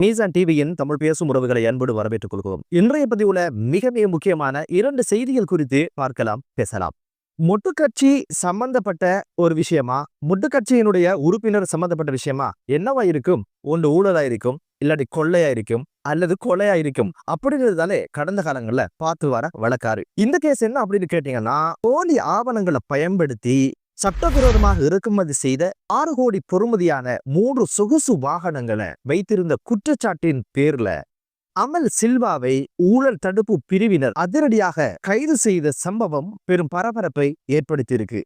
மீசான் டிவியின் தமிழ் பேசும் உறவுகளை அன்போடு வரவேற்றுக் கொள்கிறோம். இன்றைய பதிவுல மிக மிக முக்கியமான இரண்டு செய்திகள் குறித்து பார்க்கலாம் பேசலாம். முட்டுக்கட்சி சம்பந்தப்பட்ட ஒரு விஷயமா? முட்டுக்கட்சியினுடைய உறுப்பினர் சம்பந்தப்பட்ட விஷயமா? என்னவா இருக்கும்? ஒன்று ஊழலா இருக்கும் இல்லாட்டி கொள்ளையா இருக்கும் அல்லது கொலையா இருக்கும்? அப்படிங்கிறதாலே கடந்த காலங்கள்ல பார்த்து வர வழக்காரு இந்த கேஸ் என்ன அப்படின்னு கேட்டீங்கன்னா போலி ஆவணங்களை பயன்படுத்தி சட்டவிரோதமாக இறக்குமதி செய்த ஆறு கோடி பொறுமதியான மூன்று சொகுசு வாகனங்களை வைத்திருந்த குற்றச்சாட்டின் பேர்ல அமல் சில்வாவை ஊழல் தடுப்பு பிரிவினர் அதிரடியாக கைது செய்த சம்பவம் பெரும் பரபரப்பை ஏற்படுத்தியிருக்கு.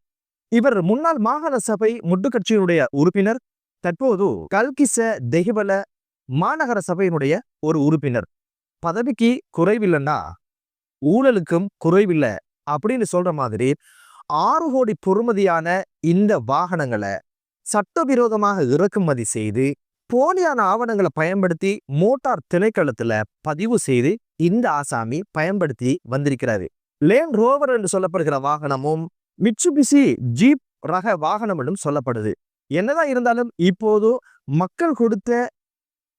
இவர் முன்னாள் மாகாண சபை முட்டுக்கட்சியினுடைய உறுப்பினர் தற்போது கல்கிச தெஹிவல மாநகர சபையினுடைய ஒரு உறுப்பினர். பதவிக்கு குறைவில்லைன்னா ஊழலுக்கும் குறைவில்லை அப்படின்னு சொல்ற மாதிரி ஆறு கோடி பொறுமதியான இந்த வாகனங்களை சட்டவிரோதமாக இறக்குமதி செய்து போலியான ஆவணங்களை பயன்படுத்தி மோட்டார் திணைக்களத்துல பதிவு செய்து இந்த ஆசாமி பயன்படுத்தி வந்திருக்கிறாரு. லேன் ரோவர் என்று சொல்லப்படுகிற வாகனமும் மிட்சுபிசி ஜீப் ரக வாகனம் என்றும் சொல்லப்படுது. என்னதான் இருந்தாலும் இப்போது மக்கள் கொடுத்த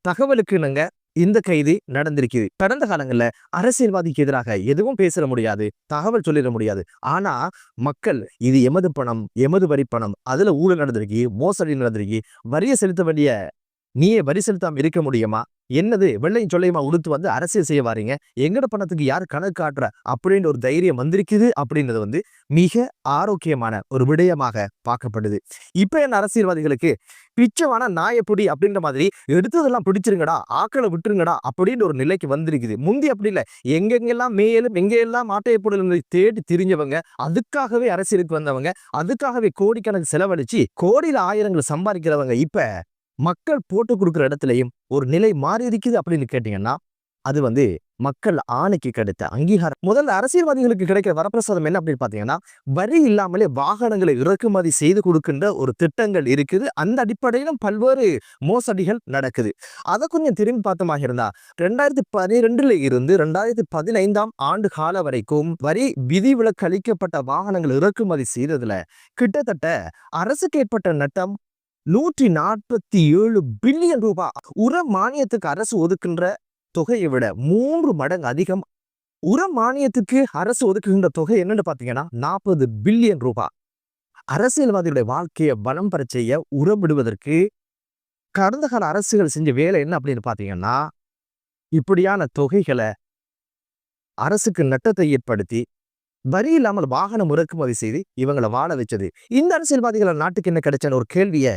தகவலுக்கு இணங்க இந்த கைது நடந்திருக்குது கடந்த காலங்கள்ல அரசியல்வாதிக்கு எதிராக எதுவும் பேசிட முடியாது தகவல் சொல்லிட முடியாது. ஆனா மக்கள் இது எமது பணம் எமது வரி பணம் அதுல ஊழல் நடந்திருக்கு மோசடி நடந்திருக்கு வரியை செலுத்த வேண்டிய நீயே வரி செலுத்தாம இருக்க முடியுமா? என்னது வெள்ளையும் சொல்லையுமா உடுத்து வந்து அரசியல் செய்ய வாரீங்க? எங்கட பணத்துக்கு யார் கணக்கு காட்டுற அப்படின்னு ஒரு தைரியம் வந்திருக்குது அப்படின்றது வந்து மிக ஆரோக்கியமான ஒரு விடயமாக பார்க்கப்படுது. இப்ப என்ன அரசியல்வாதிகளுக்கு? பிச்சைவான நாயப்பொடி அப்படின்ற மாதிரி எடுத்ததெல்லாம் பிடிச்சிருங்கடா ஆக்களை விட்டுருங்கடா அப்படின்னு ஒரு நிலைக்கு வந்திருக்குது. முந்தி அப்படி இல்லை. எங்கெங்கெல்லாம் மேலும் எங்கெல்லாம் ஆட்டையப்படல் தேடி திரிஞ்சவங்க அதுக்காகவே அரசியலுக்கு வந்தவங்க அதுக்காகவே கோடிக்கணக்கு செலவழிச்சு கோடியில ஆயிரங்கள் சம்பாதிக்கிறவங்க இப்ப மக்கள் போட்டு கொடுக்குற இடத்துலையும் ஒரு நிலை மாறி இருக்குது அப்படின்னு கேட்டீங்கன்னா அது வந்து மக்கள் ஆணைக்கு கிடைத்த அங்கீகாரம். முதல்ல அரசியல்வாதிகளுக்கு கிடைக்கிற வரப்பிரசாதம் என்ன அப்படின்னு பாத்தீங்கன்னா வரி இல்லாமலே வாகனங்களை இறக்குமதி செய்து கொடுக்கின்ற ஒரு திட்டங்கள் இருக்குது. அந்த அடிப்படையிலும் பல்வேறு மோசடிகள் நடக்குது. அதை கொஞ்சம் திரும்பி பார்த்தமாக இருந்தா ரெண்டாயிரத்தி பனிரெண்டுல இருந்து ரெண்டாயிரத்தி பதினைந்தாம் ஆண்டு கால வரைக்கும் வரி விதிவிலக்கு அளிக்கப்பட்ட வாகனங்கள் இறக்குமதி செய்ததுல கிட்டத்தட்ட அரசுக்கு ஏற்பட்ட நட்டம் நூற்றி நாற்பத்தி ஏழு பில்லியன் ரூபாய் உர மானியத்துக்கு அரசு ஒதுக்கின்ற தொகையை விட மூன்று மடங்கு அதிகம். உர மானியத்துக்கு அரசு ஒதுக்குகின்ற தொகை என்னன்னு பாத்தீங்கன்னா நாற்பது பில்லியன் ரூபாய் அரசியல்வாதிகளுடைய வாழ்க்கையை பலம் பெற செய்ய உரமிடுவதற்கு கடந்த கால அரசுகள் செஞ்ச வேலை என்ன அப்படின்னு பாத்தீங்கன்னா இப்படியான தொகைகளை அரசுக்கு நட்டத்தை ஏற்படுத்தி வரி இல்லாமல் வாகனம் இறக்குமதி செய்து இவங்களை வாழ வச்சது. இந்த அரசியல்வாதிகள் நாட்டுக்கு என்ன கிடைச்சன்னு ஒரு கேள்விய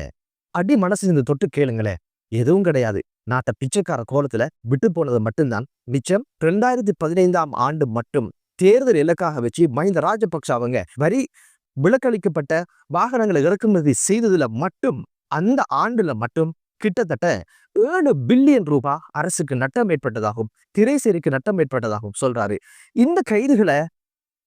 அடி மனசு இந்த தொட்டு கேளுங்களேன் எதுவும் கிடையாது. நாட்டை பிச்சைக்கார கோலத்துல விட்டு போனது மட்டும்தான். மிச்சம் ரெண்டாயிரத்தி பதினைந்தாம் ஆண்டு மட்டும் தேர்தல் இலக்காக வச்சு மஹிந்த ராஜபக்ஷ அவங்க வரி விலக்களிக்கப்பட்ட வாகனங்களை இறக்குமதி செய்ததுல மட்டும் அந்த ஆண்டுல மட்டும் கிட்டத்தட்ட ஏழு பில்லியன் ரூபாய் அரசுக்கு நட்டம் ஏற்பட்டதாகவும் திரைசேரிக்கு நட்டம் ஏற்பட்டதாகவும் சொல்றாரு. இந்த கைதுகளை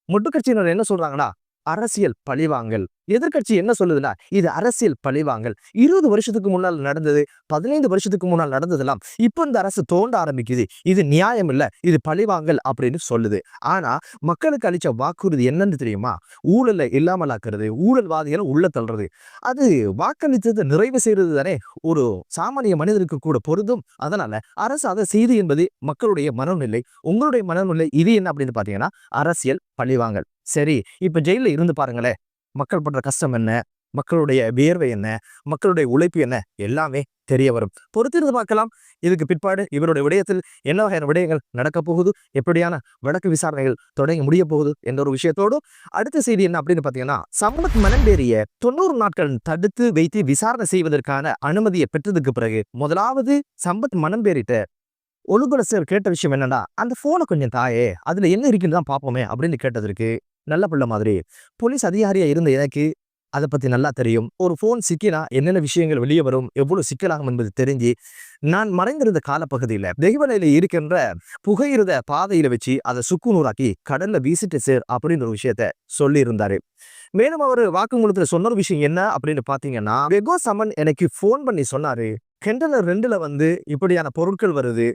முட்டுக்கட்சியினர் என்ன சொல்றாங்கன்னா அரசியல் பழிவாங்கல். எதிர்கட்சி என்ன சொல்லுதுன்னா இது அரசியல் பழிவாங்கல். இருபது வருஷத்துக்கு முன்னால் நடந்தது பதினைந்து வருஷத்துக்கு முன்னால் நடந்ததெல்லாம் இப்போ இந்த அரசு தோண்ட ஆரம்பிக்குது. இது நியாயம் இல்ல இது பழிவாங்கல் அப்படின்னு சொல்லுது. ஆனா மக்களுக்கு அளிச்ச வாக்குறுதி என்னன்னு தெரியுமா? ஊழலை இல்லாமலாக்குறது ஊழல்வாதிகளை உள்ள தள்ளுறது. அது வாக்களித்ததை நிறைவு செய்யறது தானே. ஒரு சாமானிய மனிதனுக்கு கூட பொருந்தும். அதனால அரசு அதை செய்து என்பது மக்களுடைய மனநிலை. உங்களுடைய மனநிலை இது என்ன அப்படின்னு பார்த்தீங்கன்னா அரசியல் பழிவாங்கல். சரி இப்ப ஜெயில இருந்து பாருங்களேன். மக்கள் படுற கஷ்டம் என்ன? மக்களுடைய வியர்வை என்ன? மக்களுடைய உழைப்பு என்ன? எல்லாமே தெரிய வரும். பொறுத்திருந்து பார்க்கலாம். இதுக்கு பிற்பாடு இவருடைய விடயத்தில் என்ன வகையான விடயங்கள் நடக்கப் போகுது? எப்படியான வழக்கு விசாரணைகள் தொடங்கி முடிய போகுது என்ற ஒரு விஷயத்தோடு அடுத்த செய்தி என்ன அப்படின்னு பார்த்தீங்கன்னா சம்பத் மனம்பேறிய தொண்ணூறு நாட்கள் தடுத்து வைத்து விசாரணை செய்வதற்கான அனுமதியை பெற்றதுக்கு பிறகு முதலாவது சம்பத் மனம்பேறிட்ட ஒழுங்குலசர் கேட்ட விஷயம் என்னன்னா அந்த போனை கொஞ்சம் தாயே அதுல என்ன இருக்குன்னு தான் பார்ப்போமே அப்படின்னு கேட்டதற்கு நல்ல பிள்ளை மாதிரி. போலீஸ் அதிகாரியா இருந்த எனக்கு அதை பத்தி நல்லா தெரியும். ஒரு ஃபோன் சிக்கினா என்னென்ன விஷயங்கள் வெளியே வரும் எவ்வளவு சிக்கலாகும் என்பது தெரிஞ்சு நான் மறைந்திருந்த காலப்பகுதியில தெய்வநிலையில இருக்கின்ற புகையிரத பாதையில வச்சு அதை சுக்குநூறாக்கி கடல்ல வீசிட்டு சேர் அப்படின்னு ஒரு விஷயத்த சொல்லி இருந்தாரு மேலும் அவர் வாக்குமூலத்துல சொன்ன ஒரு விஷயம் என்ன அப்படின்னு பாத்தீங்கன்னா வெகோ சமன் எனக்கு ஃபோன் பண்ணி சொன்னாரு கெண்டலர் ரெண்டுல வந்து இப்படியான பொருட்கள் வருது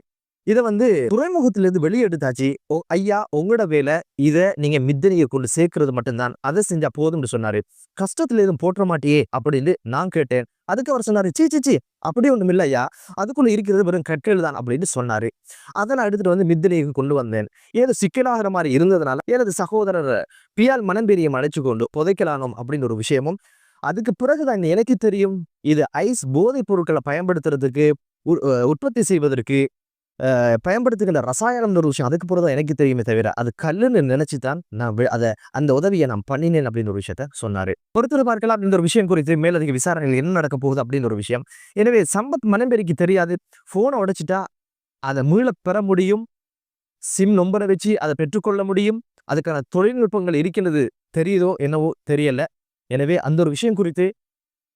இதை வந்து துறைமுகத்திலிருந்து வெளியெடுத்தாச்சு. ஓ ஐயா உங்களோட வேலை இதை நீங்க மித்தனியை கொண்டு சேர்க்கறது மட்டும்தான். அதை செஞ்சா போதும்னு சொன்னாரு. கஷ்டத்துல எதுவும் போற்ற மாட்டியே அப்படின்னு நான் கேட்டேன். அதுக்கு அவர் சொன்னாரு சீ சீ அப்படி ஒன்றும் இல்லை ஐயா. அதுக்குள்ள இருக்கிறது வெறும் கற்கள் தான் அப்படின்னு சொன்னாரு. அதை நான் எடுத்துட்டு வந்து மித்தனிக்கு கொண்டு வந்தேன். ஏதோ சிக்கலாகிற மாதிரி இருந்ததுனால எனது சகோதரர் பியால் மனம்பெரியம் அழைச்சு கொண்டு புதைக்கலானோம் அப்படின்னு ஒரு விஷயமும் அதுக்கு பிறகுதான் எனக்கு தெரியும் இது ஐஸ் போதைப் பொருட்களை பயன்படுத்துறதுக்கு உ- உற்பத்தி செய்வதற்கு பயன்படுத்துகின்ற ரசாயனம்னு ஒரு விஷயம் அதுக்கு போகிறதா எனக்கு தெரியுமே தவிர அது கல்லுன்னு நினைச்சு தான் நான் வி- அதை அந்த உதவியை நான் பண்ணினேன் அப்படின்னு ஒரு விஷயத்த சொன்னார். பொறுத்து பார்க்கலாம் இந்த ஒரு விஷயம் குறித்து மேலதிக விசாரணைகள் என்ன நடக்க போகுது அப்படின்னு ஒரு விஷயம். எனவே சம்பத் மனம்பெரிக்கு தெரியாது. ஃபோனை உடைச்சிட்டா அதை மீள பெற முடியும். சிம் நம்பரை வச்சு அதை பெற்றுக்கொள்ள முடியும். அதுக்கான தொழில்நுட்பங்கள் இருக்கின்றது தெரியுதோ என்னவோ தெரியல. எனவே அந்த ஒரு விஷயம் குறித்து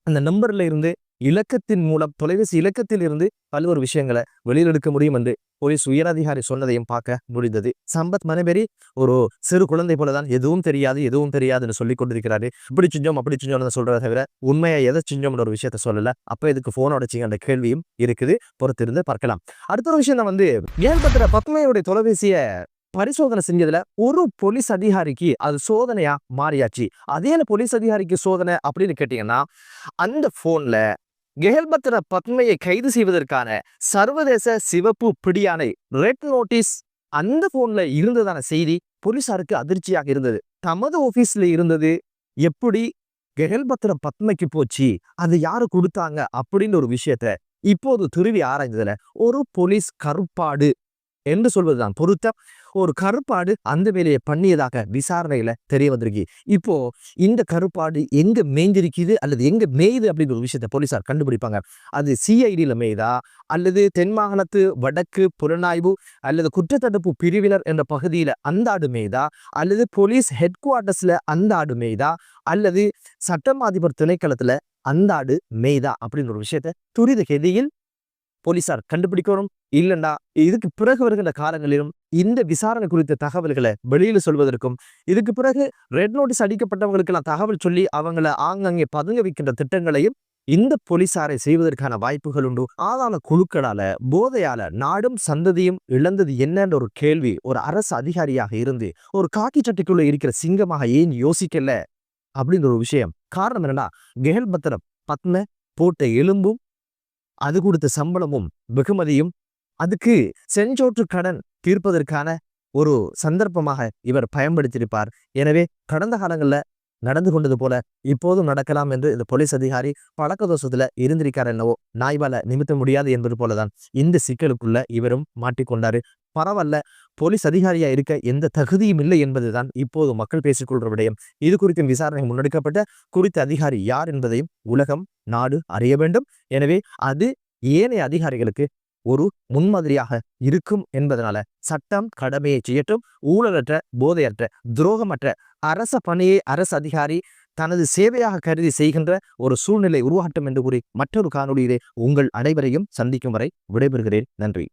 அந்த நம்பரில் இருந்து இலக்கத்தின் மூலம் தொலைபேசி இலக்கத்தில் இருந்து பல்வேறு விஷயங்களை வெளியில் எடுக்க முடியும் என்று போலீஸ் உயரதிகாரி சொன்னதையும் பார்க்க முடிந்தது. சம்பத் மனைபெரி ஒரு சிறு குழந்தை போலதான் எதுவும் தெரியாது எதுவும் தெரியாதுன்னு சொல்லி கொண்டிருக்கிறாரு. இப்படி செஞ்சோம் அப்படி செஞ்சோம்னு சொல்றதை தவிர உண்மையை எதை செஞ்சோம்னு ஒரு விஷயத்த சொல்லல. அப்ப இதுக்கு போன் உடைச்சிங்க அந்த கேள்வியும் இருக்குது. பொறுத்திருந்து பார்க்கலாம். அடுத்த ஒரு விஷயம் தான் வந்து ஏற்பட்ட பத்மையுடைய தொலைபேசிய பரிசோதனை செஞ்சதுல ஒரு போலீஸ் அதிகாரிக்கு அது சோதனையா மாறியாச்சு. அதே போலீஸ் அதிகாரிக்கு சோதனை அப்படின்னு கேட்டீங்கன்னா அந்த போன்ல கெஹல்பத்திர பத்மையை கைது செய்வதற்கான சர்வதேச சிவப்பு பிடியானை ரெட் நோட்டீஸ் அந்த போன்ல இருந்ததான செய்தி போலீசாருக்கு அதிர்ச்சியாக இருந்தது. தமது ஆபீஸ்ல இருந்தது எப்படி கெஹல்பத்திர பத்மைக்கு போச்சு அது யாரு கொடுத்தாங்க அப்படின்னு ஒரு விஷயத்த இப்போது துருவி ஆராய்ந்ததுல ஒரு போலீஸ் கருப்பாடு என்று சொல்வதுதான். பொருத்தம். ஒரு கருப்பாடு அந்த வேலையை பண்ணியதாக விசாரணையில தெரிய வந்திருக்கு இப்போ இந்த கருப்பாடு எங்க மேய்ந்திருக்குது அல்லது எங்க மேயுது அப்படிங்கிற ஒரு விஷயத்த போலீசார் கண்டுபிடிப்பாங்க. அது சிஐடியில மேய்தா? அல்லது தென் மாகாணத்து வடக்கு புலனாய்வு அல்லது குற்றத்தடுப்பு பிரிவினர் என்ற பகுதியில அந்த ஆடு மேய்தா? அல்லது போலீஸ் ஹெட் குவார்டர்ஸ்ல அந்த ஆடு மேய்தா? அல்லது சட்டம் அதிபர் திணைக்களத்துல அந்த ஆடு மேய்தா? அப்படின்ற ஒரு விஷயத்த துரித கெதியில் போலீசார் கண்டுபிடிக்கணும். இல்லைன்னா இதுக்கு பிறகு வருகின்ற காலங்களிலும் இந்த விசாரணை குறித்த தகவல்களை வெளியில சொல்வதற்கும் இதுக்கு பிறகு ரெட் நோட்டீஸ் அடிக்கப்பட்டவங்களுக்கெல்லாம் தகவல் சொல்லி அவங்கள ஆங்கங்கே பதுங்க வைக்கின்ற திட்டங்களையும் இந்த போலீசாரை செய்வதற்கான வாய்ப்புகள் உண்டு. ஆதார குழுக்களால போதையால நாடும் சந்ததியும் இழந்தது என்னன்ற ஒரு கேள்வி ஒரு அரசு அதிகாரியாக இருந்து ஒரு காக்கி சட்டைக்குள்ள இருக்கிற சிங்கமாக ஏன் யோசிக்கல? அப்படின்ற ஒரு விஷயம். காரணம் என்னன்னா கெஹல் பத்திரம் பத்ம போட்ட எலும்பும் அது கொடுத்த சம்பளமும் வெகுமதியும் அதுக்கு செஞ்சோற்று கடன் தீர்ப்பதற்கான ஒரு சந்தர்ப்பமாக இவர் பயன்படுத்தியிருப்பார். எனவே கடந்த காலங்களில் நடந்து கொண்டது போல இப்போதும் நடக்கலாம் என்று இந்த போலீஸ் அதிகாரி பழக்க தோஷத்துல இருந்திருக்கார் என்னவோ நாய்வால நிமித்த முடியாது என்பது போலதான். இந்த சிக்கலுக்குள்ள இவரும் மாட்டிக்கொண்டாரு. பரவாயில்ல போலீஸ் அதிகாரியா இருக்க எந்த தகுதியும் இல்லை என்பதுதான் இப்போது மக்கள் பேசிக்கொள்ற விடயம். இது குறித்தும் விசாரணை முன்னெடுக்கப்பட்ட குறித்த அதிகாரி யார் என்பதையும் உலகம் நாடு அறிய வேண்டும். எனவே அது ஏனைய அதிகாரிகளுக்கு ஒரு முன்மாதிரியாக இருக்கும் என்பதனால சட்டம் கடமையை செய்யட்டும். ஊழலற்ற போதையற்ற துரோகமற்ற அரச பணியை அரசு அதிகாரி தனது சேவையாக கருதி செய்கின்ற ஒரு சூழ்நிலை உருவாகட்டும் என்று கூறி மற்றொரு காணொளியிலே உங்கள் அனைவரையும் சந்திக்கும் வரை விடைபெறுகிறேன். நன்றி.